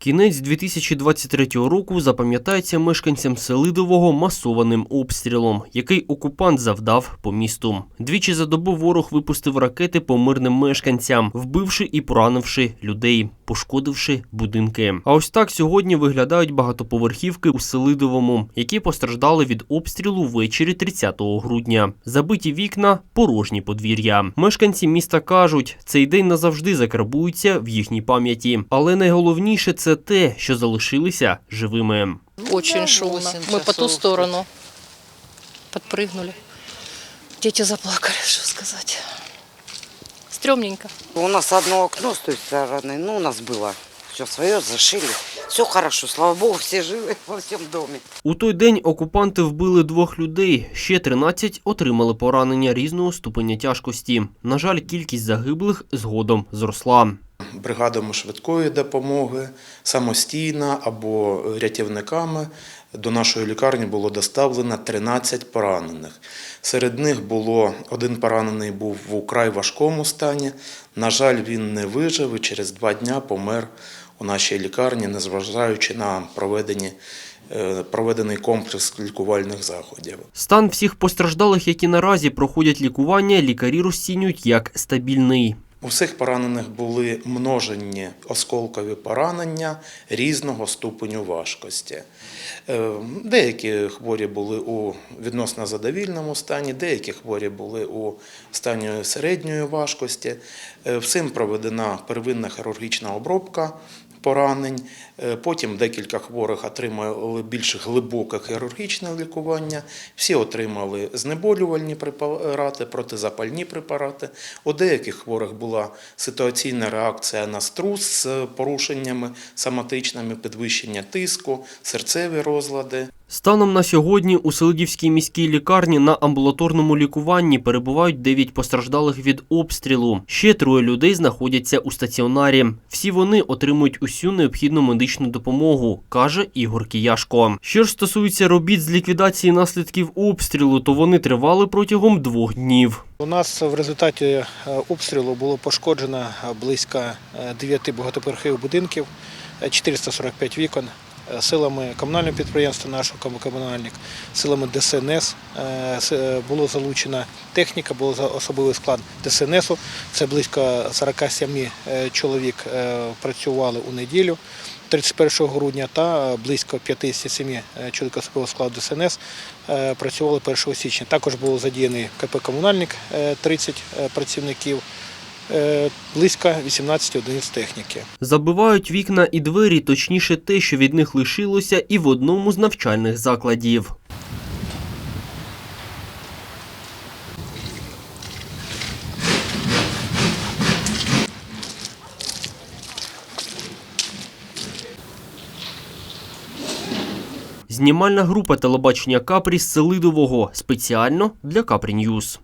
Кінець 2023 року запам'ятається мешканцям Селидового масованим обстрілом, який окупант завдав по місту. Двічі за добу ворог випустив ракети по мирним мешканцям, вбивши і поранивши людей, пошкодивши будинки. А ось так сьогодні виглядають багатоповерхівки у Селидовому, які постраждали від обстрілу ввечері 30 грудня. Забиті вікна, порожні подвір'я. Мешканці міста кажуть, цей день назавжди закарбується в їхній пам'яті. Але найголовніше це те, що залишилися живими. Очень Да, шумно. восемь Мы по ту часов. сторону подпрыгнули. Дети заплакали, что сказать. Стремненько. У нас одно окно с той стороны, ну, у нас было. Все свое зашили. Все хорошо, слава богу, все живы во всем доме. У той день окупанти вбили двох людей, ще 13 отримали поранення різного ступеня тяжкості. На жаль, кількість загиблих згодом зросла. бригадами швидкої допомоги самостійно або рятівниками до нашої лікарні було доставлено 13 поранених. Серед них було один поранений був в украй важкому стані. На жаль, він не вижив і через два дня помер у нашій лікарні, незважаючи на проведені, е, проведений комплекс лікувальних заходів. Стан всіх постраждалих, які наразі проходять лікування, лікарі розцінюють як стабільний. У всіх поранених були множені осколкові поранення різного ступеню важкості. Е, Деякі хворі були у відносно задовільному стані, деякі хворі були у стані середньої важкості. Е, Всім проведена первинна хірургічна обробка поранень. Е, Потім декілька хворих отримали більш глибоке хірургічне лікування. Всі отримали знеболювальні препарати, протизапальні препарати. У деяких хворих була ситуаційна реакція на струс з порушеннями соматичними, підвищення тиску, серцеві розлади. Станом на сьогодні у Селидівській міській лікарні на амбулаторному лікуванні перебувають 9 постраждалих від обстрілу. Ще троє людей знаходяться у стаціонарі. Всі вони отримують усю необхідну медичну допомогу, каже Ігор Кияшко. Що ж стосується робіт з ліквідації наслідків обстрілу, то вони тривали протягом двох днів. У нас в результаті е, обстрілу було пошкоджено е, близько 9 багатоповерхових будинків, е, 445 вікон. Е, Силами комунального підприємства нашого комунальник, силами ДСНС е, е, було залучена техніка, за- особливий склад ДСНСу. Це близько 47 е, чоловік працювали у неділю 31 грудня та близько 57 е, чоловік особового складу ДСНС працювали 1 січня. Також було задіяний КП Комунальник е, 30 е, працівників, близько 18 одиниць техніки. Забивають вікна і двері, точніше те, що від них лишилося, і в одному з навчальних закладів. Знімальна група телебачення Капрі з Селидового спеціально для Капрі Ньюз.